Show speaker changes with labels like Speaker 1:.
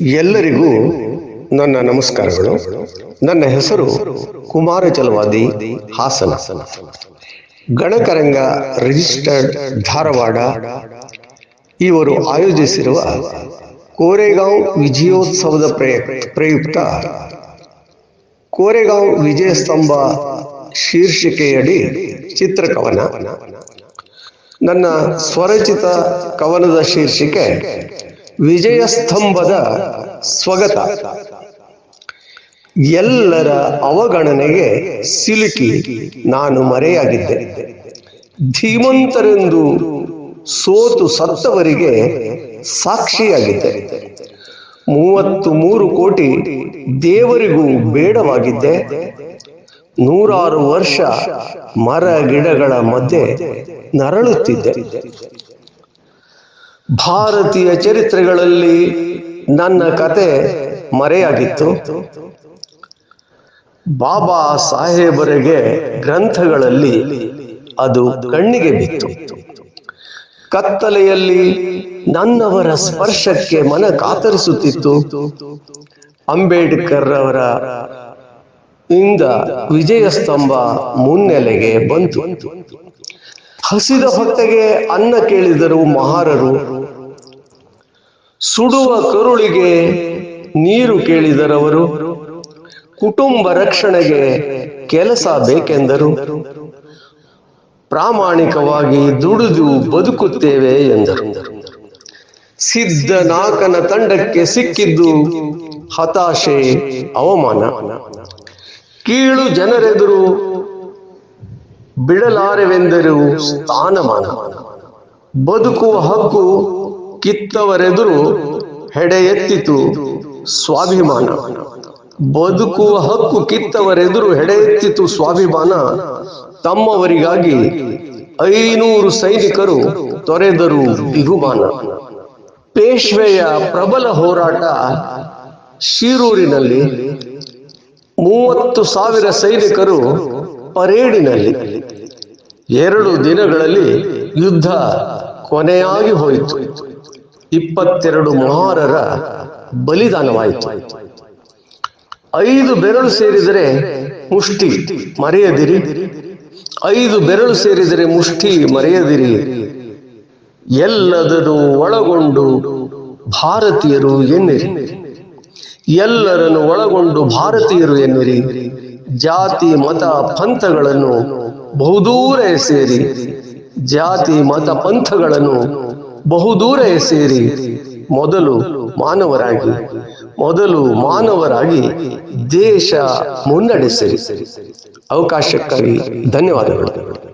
Speaker 1: ಎಲ್ಲರಿಗೂ ನನ್ನ ನಮಸ್ಕಾರಗಳು. ನನ್ನ ಹೆಸರು ಕುಮಾರ ಚಲವಾದಿ ಹಾಸನ. ಗಣಕರಂಗ ರಿಜಿಸ್ಟರ್ಡ್ ಧಾರವಾಡ. ಇವರು ಆಯೋಜಿಸಿರುವ ಕೋರೆಗಾಂವ್ ವಿಜಯೋತ್ಸವದ ಪ್ರಯುಕ್ತ ಕೋರೆಗಾಂವ್ ವಿಜಯ ಸ್ತಂಭ ಶೀರ್ಷಿಕೆಯಡಿ ಚಿತ್ರಕವನ. ನನ್ನ ಸ್ವರಚಿತ ಕವನದ ಶೀರ್ಷಿಕೆ ವಿಜಯ ಸ್ತಂಭದ ಸ್ವಗತ. ಎಲ್ಲರ ಅವಗಣನೆಗೆ ಸಿಲುಕಿ ನಾನು ಮರೆಯಾಗಿದ್ದೆ. ಧೀಮಂತರೆಂದು ಸೋತು ಸತ್ತವರಿಗೆ ಸಾಕ್ಷಿಯಾಗಿದ್ದೆ. ಮೂವತ್ತು ಮೂರು ಕೋಟಿ ದೇವರಿಗೂ ಬೇಡವಾಗಿದ್ದೆ. ನೂರಾರು ವರ್ಷ ಮರ ಗಿಡಗಳ ಮಧ್ಯೆ ನರಳುತ್ತಿದ್ದೆ. ಭಾರತೀಯ ಚರಿತ್ರೆಗಳಲ್ಲಿ ನನ್ನ ಕತೆ ಮರೆಯಾಗಿತ್ತು. ಬಾಬಾ ಸಾಹೇಬರಿಗೆ ಗ್ರಂಥಗಳಲ್ಲಿ ಅದು ಕಣ್ಣಿಗೆ ಬಿತ್ತು. ಕತ್ತಲೆಯಲ್ಲಿ ನನ್ನವರ ಸ್ಪರ್ಶಕ್ಕೆ ಮನ ಕಾತರಿಸುತ್ತಿತ್ತು. ಅಂಬೇಡ್ಕರ್ ಅವರ ಇಂದ ವಿಜಯ ಸ್ತಂಭ ಮುನ್ನೆಲೆಗೆ ಬಂತು. ಹಸಿದ ಹೊಟ್ಟೆಗೆ ಅನ್ನ ಕೇಳಿದರು ಮಹಾರರು. ಸುಡುವ ಕರುಳಿಗೆ ನೀರು ಕೇಳಿದರವರು, ಕುಟುಂಬ ರಕ್ಷಣೆಗೆ ಕೆಲಸ ಬೇಕೆಂದರು. ಪ್ರಾಮಾಣಿಕವಾಗಿ ದುಡಿದು ಬದುಕುತ್ತೇವೆ ಎಂದರು. ಸಿದ್ಧನಾಕನ ತಂಡಕ್ಕೆ ಸಿಕ್ಕಿದ್ದು ಹತಾಶೆ, ಅವಮಾನ. ಕೀಳು ಜನರೆದುರು ಬಿಡಲಾರೆವೆಂದರು ಸ್ಥಾನಮಾನ. ಬದುಕುವ ಹಕ್ಕು ಕಿತ್ತವರೆದುರು ಹೆಡೆ ಎತ್ತಿತು ಸ್ವಾಭಿಮಾನ. ಬದುಕುವ ಹಕ್ಕು ಕಿತ್ತವರೆದುರು ಹೆಡೆ ಎತ್ತಿತು ಸ್ವಾಭಿಮಾನ. ತಮ್ಮವರಿಗಾಗಿ ಐನೂರು ಸೈನಿಕರು ತೊರೆದರು ಬಿಗುಮಾನ ಪೇಶ್ವೆಯ ಪ್ರಬಲ ಹೋರಾಟ ಶಿರೂರಿನಲ್ಲಿ, ಮೂವತ್ತು ಸಾವಿರ ಸೈನಿಕರು ಪರೇಡಿನಲ್ಲಿ. ಎರಡು ದಿನಗಳಲ್ಲಿ ಯುದ್ಧ ಕೊನೆಯಾಗಿ ಹೋಯಿತು. ಇಪ್ಪತ್ತೆರಡು ಮಹಾರರ ಬಲಿದಾನವಾಯಿತು. ಐದು ಬೆರಳು ಸೇರಿದರೆ ಮುಷ್ಟಿ, ಮರೆಯದಿರಿ. ಐದು ಬೆರಳು ಸೇರಿದರೆ ಮುಷ್ಟಿ, ಮರೆಯದಿರಿ. ಎಲ್ಲದರೂ ಒಳಗೊಂಡು ಭಾರತೀಯರು ಎನ್ನಿರಿ. ಎಲ್ಲರನ್ನು ಒಳಗೊಂಡು ಭಾರತೀಯರು ಎನ್ನಿರಿ. ಜಾತಿ, ಮತ, ಪಂಥಗಳನ್ನು ಬಹುದೂರ ಸೇರಿ ಜಾತಿ, ಮತ, ಪಂಥಗಳನ್ನು ಬಹುದೂರ ಸೇರಿ ಮೊದಲು ಮಾನವರಾಗಿ ಮೊದಲು ಮಾನವರಾಗಿ ದೇಶ ಮುನ್ನಡೆಸಿರಿ ಅವಕಾಶಕ್ಕಾಗಿ ಧನ್ಯವಾದಗಳು.